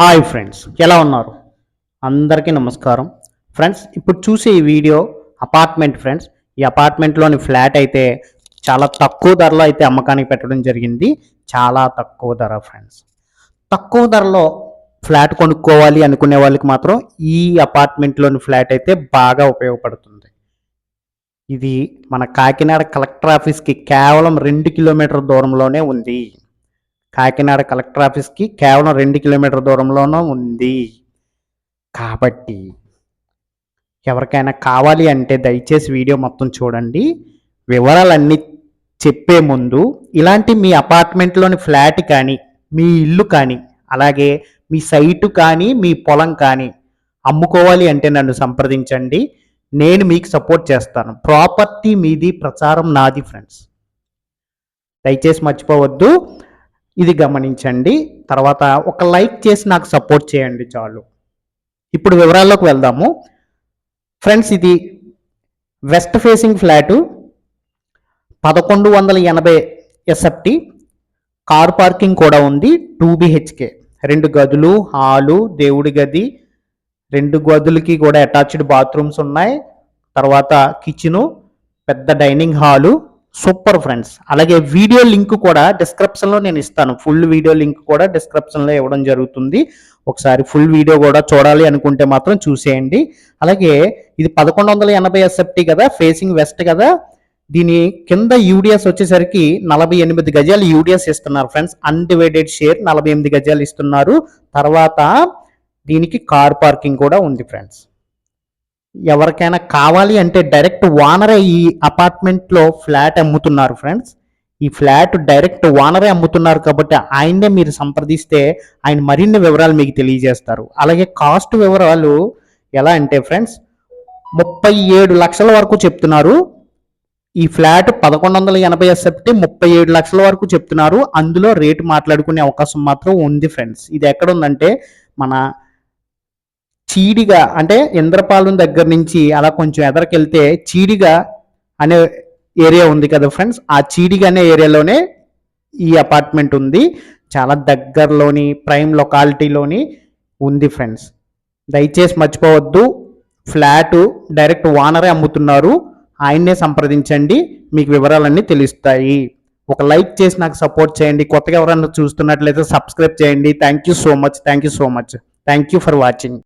Hi friends ఎలా ఉన్నారు? అందరికీ నమస్కారం. ఫ్రెండ్స్ ఇప్పుడు చూసే ఈ వీడియో అపార్ట్మెంట్ ఫ్రెండ్స్ ఈ అపార్ట్మెంట్లోని ఫ్లాట్ అయితే చాలా తక్కువ ధరలో అయితే అమ్మకానికి పెట్టడం జరిగింది. చాలా తక్కువ ధర ఫ్రెండ్స్ తక్కువ ధరలో ఫ్లాట్ కొనుక్కోవాలి అనుకునే వాళ్ళకి మాత్రం ఈ అపార్ట్మెంట్లోని ఫ్లాట్ అయితే బాగా ఉపయోగపడుతుంది. ఇది మన కాకినాడ కలెక్టర్ ఆఫీస్కి కేవలం రెండు కిలోమీటర్ దూరంలోనే ఉంది. కాకినాడ కలెక్టర్ ఆఫీస్కి కేవలం రెండు కిలోమీటర్ దూరంలోనూ ఉంది. కాబట్టి ఎవరికైనా కావాలి అంటే దయచేసి వీడియో మొత్తం చూడండి. వివరాలన్నీ చెప్పే ముందు ఇలాంటి మీ అపార్ట్మెంట్లోని ఫ్లాట్ కానీ మీ ఇల్లు కానీ అలాగే మీ సైటు కానీ మీ పొలం కానీ అమ్ముకోవాలి అంటే నన్ను సంప్రదించండి. నేను మీకు సపోర్ట్ చేస్తాను. ప్రాపర్టీ మీది ప్రచారం నాది ఫ్రెండ్స్. దయచేసి మర్చిపోవద్దు. ఇది గమనించండి. తర్వాత ఒక లైక్ చేసి నాకు సపోర్ట్ చేయండి చాలు. ఇప్పుడు వివరాల్లోకి వెళ్దాము. ఫ్రెండ్స్ ఇది వెస్ట్ ఫేసింగ్ ఫ్లాటు పదకొండు వందల ఎనభై ఎస్ఎఫ్టి కార్ పార్కింగ్ కూడా ఉంది. Two BHK. రెండు గదులు హాలు దేవుడి గది రెండు గదులకి కూడా అటాచ్డ్ బాత్రూమ్స్ ఉన్నాయి. తర్వాత కిచెను పెద్ద డైనింగ్ హాలు సూపర్ ఫ్రెండ్స్. అలాగే వీడియో లింక్ కూడా డిస్క్రిప్షన్లో నేను ఇస్తాను. ఫుల్ వీడియో లింక్ కూడా డిస్క్రిప్షన్లో ఇవ్వడం జరుగుతుంది. ఒకసారి ఫుల్ వీడియో కూడా చూడాలి అనుకుంటే మాత్రం చూసేయండి. అలాగే ఇది పదకొండు వందల ఎనభై ఎస్ఎఫ్టీ కదా ఫేసింగ్ వెస్ట్ కదా. దీని కింద యూడిఎస్ వచ్చేసరికి నలభై ఎనిమిది గజాలు యూడిఎస్ ఇస్తున్నారు ఫ్రెండ్స్. అన్డివైడెడ్ షేర్ నలభై ఎనిమిది గజాలు ఇస్తున్నారు. తర్వాత దీనికి కార్ పార్కింగ్ కూడా ఉంది ఫ్రెండ్స్. ఎవరికైనా కావాలి అంటే డైరెక్ట్ ఓనరే ఈ అపార్ట్మెంట్లో ఫ్లాట్ అమ్ముతున్నారు ఫ్రెండ్స్. ఈ ఫ్లాట్ డైరెక్ట్ ఓనరే అమ్ముతున్నారు కాబట్టి ఆయన్నే మీరు సంప్రదిస్తే ఆయన మరిన్ని వివరాలు మీకు తెలియజేస్తారు. అలాగే కాస్ట్ వివరాలు ఎలా అంటే ఫ్రెండ్స్ ముప్పై ఏడు లక్షల వరకు చెప్తున్నారు. ఈ ఫ్లాట్ పదకొండు వందల ఎనభై ఎస్ఎఫ్టీ ముప్పై ఏడు లక్షల వరకు చెప్తున్నారు. అందులో రేటు మాట్లాడుకునే అవకాశం మాత్రం ఉంది ఫ్రెండ్స్. ఇది ఎక్కడ ఉందంటే మన చీడిగా అంటే ఇంద్రపాలెం దగ్గర నుంచి అలా కొంచెం ఎదరికెళ్తే చీడిగా అనే ఏరియా ఉంది కదా ఫ్రెండ్స్. ఆ చీడిగా అనే ఏరియాలోనే ఈ అపార్ట్మెంట్ ఉంది. చాలా దగ్గరలోని ప్రైమ్ లొకాలిటీలోని ఉంది ఫ్రెండ్స్. దయచేసి మర్చిపోవద్దు. ఫ్లాట్ డైరెక్ట్ ఓనరే అమ్ముతున్నారు. ఆయన్నే సంప్రదించండి. మీకు వివరాలన్నీ తెలుస్తాయి. ఒక లైక్ చేసి నాకు సపోర్ట్ చేయండి. కొత్తగా ఎవరైనా చూస్తున్నట్లయితే సబ్స్క్రైబ్ చేయండి. Thank you so much. Thank you so much. Thank you for watching.